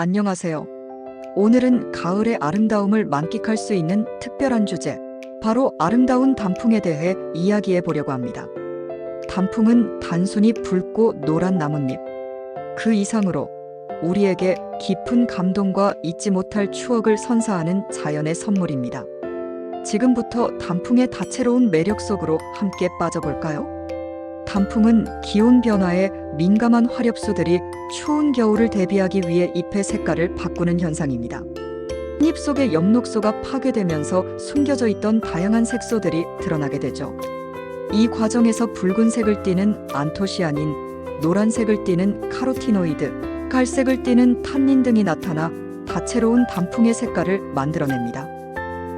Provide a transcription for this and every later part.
안녕하세요. 오늘은 가을의 아름다움을 만끽할 수 있는 특별한 주제, 바로 아름다운 단풍에 대해 이야기해 보려고 합니다. 단풍은 단순히 붉고 노란 나뭇잎, 그 이상으로 우리에게 깊은 감동과 잊지 못할 추억을 선사하는 자연의 선물입니다. 지금부터 단풍의 다채로운 매력 속으로 함께 빠져볼까요? 단풍은 기온 변화에 민감한 화렵수들이 추운 겨울을 대비하기 위해 잎의 색깔을 바꾸는 현상입니다. 잎 속의 엽록소가 파괴되면서 숨겨져 있던 다양한 색소들이 드러나게 되죠. 이 과정에서 붉은색을 띠는 안토시아닌, 노란색을 띠는 카로티노이드, 갈색을 띠는 탄닌 등이 나타나 다채로운 단풍의 색깔을 만들어냅니다.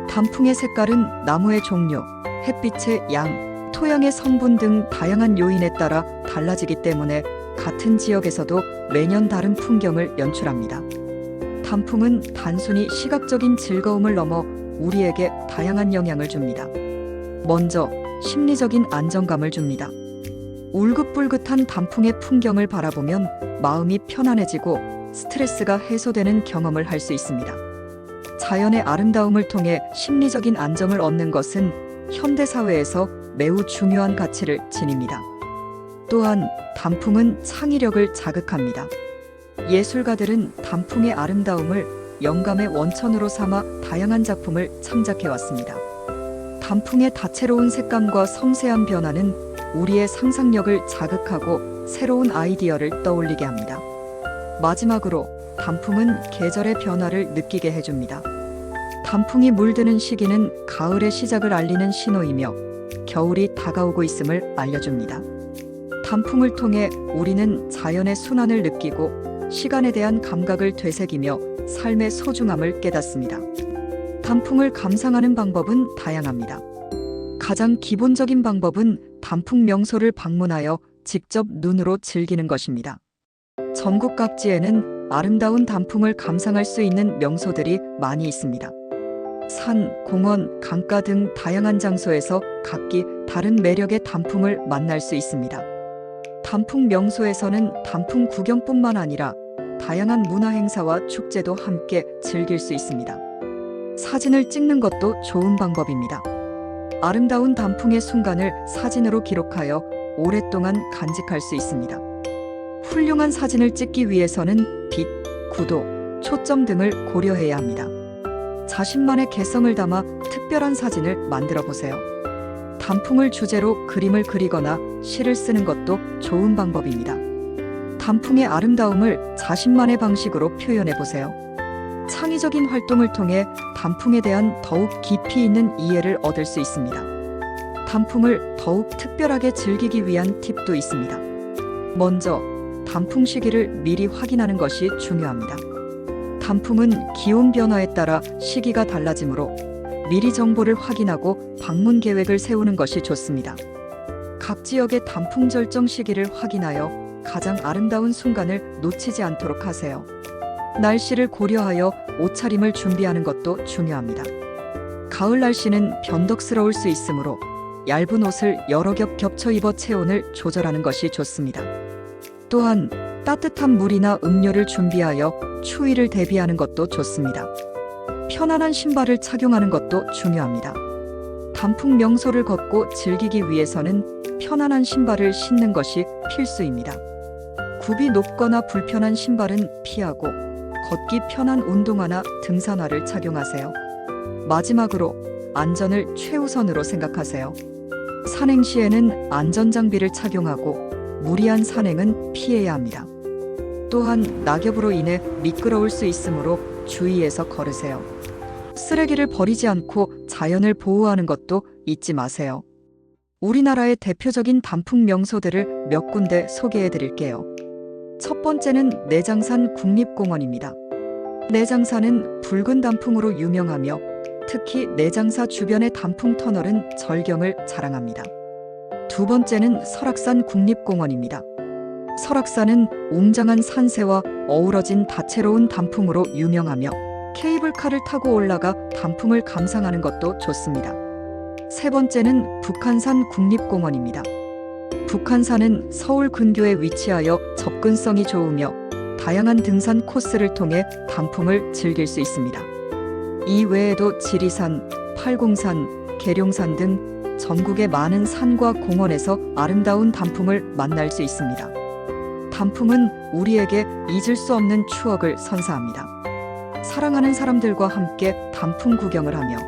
단풍의 색깔은 나무의 종류, 햇빛의 양, 토양의 성분 등 다양한 요인에 따라 달라지기 때문에 같은 지역에서도 매년 다른 풍경을 연출합니다. 단풍은 단순히 시각적인 즐거움을 넘어 우리에게 다양한 영향을 줍니다. 먼저 심리적인 안정감을 줍니다. 울긋불긋한 단풍의 풍경을 바라보면 마음이 편안해지고 스트레스가 해소되는 경험을 할 수 있습니다. 자연의 아름다움을 통해 심리적인 안정을 얻는 것은 현대 사회에서 매우 중요한 가치를 지닙니다. 또한 단풍은 창의력을 자극합니다. 예술가들은 단풍의 아름다움을 영감의 원천으로 삼아 다양한 작품을 창작해 왔습니다. 단풍의 다채로운 색감과 섬세한 변화는 우리의 상상력을 자극하고 새로운 아이디어를 떠올리게 합니다. 마지막으로 단풍은 계절의 변화를 느끼게 해줍니다. 단풍이 물드는 시기는 가을의 시작을 알리는 신호이며 겨울이 다가오고 있음을 알려줍니다. 단풍을 통해 우리는 자연의 순환을 느끼고 시간에 대한 감각을 되새기며 삶의 소중함을 깨닫습니다. 단풍을 감상하는 방법은 다양합니다. 가장 기본적인 방법은 단풍 명소를 방문하여 직접 눈으로 즐기는 것입니다. 전국 각지에는 아름다운 단풍을 감상할 수 있는 명소들이 많이 있습니다. 산, 공원, 강가 등 다양한 장소에서 각기 다른 매력의 단풍을 만날 수 있습니다. 단풍 명소에서는 단풍 구경뿐만 아니라 다양한 문화 행사와 축제도 함께 즐길 수 있습니다. 사진을 찍는 것도 좋은 방법입니다. 아름다운 단풍의 순간을 사진으로 기록하여 오랫동안 간직할 수 있습니다. 훌륭한 사진을 찍기 위해서는 빛, 구도, 초점 등을 고려해야 합니다. 자신만의 개성을 담아 특별한 사진을 만들어 보세요. 단풍을 주제로 그림을 그리거나 시를 쓰는 것도 좋은 방법입니다. 단풍의 아름다움을 자신만의 방식으로 표현해 보세요. 창의적인 활동을 통해 단풍에 대한 더욱 깊이 있는 이해를 얻을 수 있습니다. 단풍을 더욱 특별하게 즐기기 위한 팁도 있습니다. 먼저, 단풍 시기를 미리 확인하는 것이 중요합니다. 단풍은 기온 변화에 따라 시기가 달라지므로 미리 정보를 확인하고 방문 계획을 세우는 것이 좋습니다. 각 지역의 단풍 절정 시기를 확인하여 가장 아름다운 순간을 놓치지 않도록 하세요. 날씨를 고려하여 옷차림을 준비하는 것도 중요합니다. 가을 날씨는 변덕스러울 수 있으므로 얇은 옷을 여러 겹 겹쳐 입어 체온을 조절하는 것이 좋습니다. 또한 따뜻한 물이나 음료를 준비하여 추위를 대비하는 것도 좋습니다. 편안한 신발을 착용하는 것도 중요합니다. 단풍 명소를 걷고 즐기기 위해서는 편안한 신발을 신는 것이 필수입니다. 굽이 높거나 불편한 신발은 피하고 걷기 편한 운동화나 등산화를 착용하세요. 마지막으로 안전을 최우선으로 생각하세요. 산행 시에는 안전장비를 착용하고 무리한 산행은 피해야 합니다. 또한 낙엽으로 인해 미끄러울 수 있으므로 주의해서 걸으세요. 쓰레기를 버리지 않고 자연을 보호하는 것도 잊지 마세요. 우리나라의 대표적인 단풍 명소들을 몇 군데 소개해 드릴게요. 첫 번째는 내장산 국립공원입니다. 내장산은 붉은 단풍으로 유명하며 특히 내장사 주변의 단풍 터널은 절경을 자랑합니다. 두 번째는 설악산 국립공원입니다. 설악산은 웅장한 산세와 어우러진 다채로운 단풍으로 유명하며 케이블카를 타고 올라가 단풍을 감상하는 것도 좋습니다. 세 번째는 북한산 국립공원입니다. 북한산은 서울 근교에 위치하여 접근성이 좋으며 다양한 등산 코스를 통해 단풍을 즐길 수 있습니다. 이 외에도 지리산, 팔공산, 계룡산 등 전국의 많은 산과 공원에서 아름다운 단풍을 만날 수 있습니다. 단풍은 우리에게 잊을 수 없는 추억을 선사합니다. 사랑하는 사람들과 함께 단풍 구경을 하며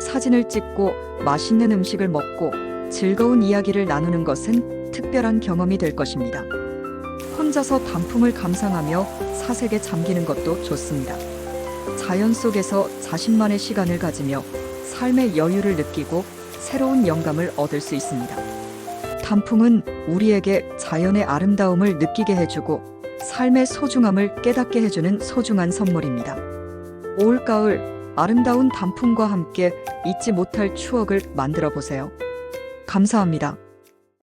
사진을 찍고 맛있는 음식을 먹고 즐거운 이야기를 나누는 것은 특별한 경험이 될 것입니다. 혼자서 단풍을 감상하며 사색에 잠기는 것도 좋습니다. 자연 속에서 자신만의 시간을 가지며 삶의 여유를 느끼고 새로운 영감을 얻을 수 있습니다. 단풍은 우리에게 자연의 아름다움을 느끼게 해주고 삶의 소중함을 깨닫게 해주는 소중한 선물입니다. 올가을 아름다운 단풍과 함께 잊지 못할 추억을 만들어 보세요. 감사합니다.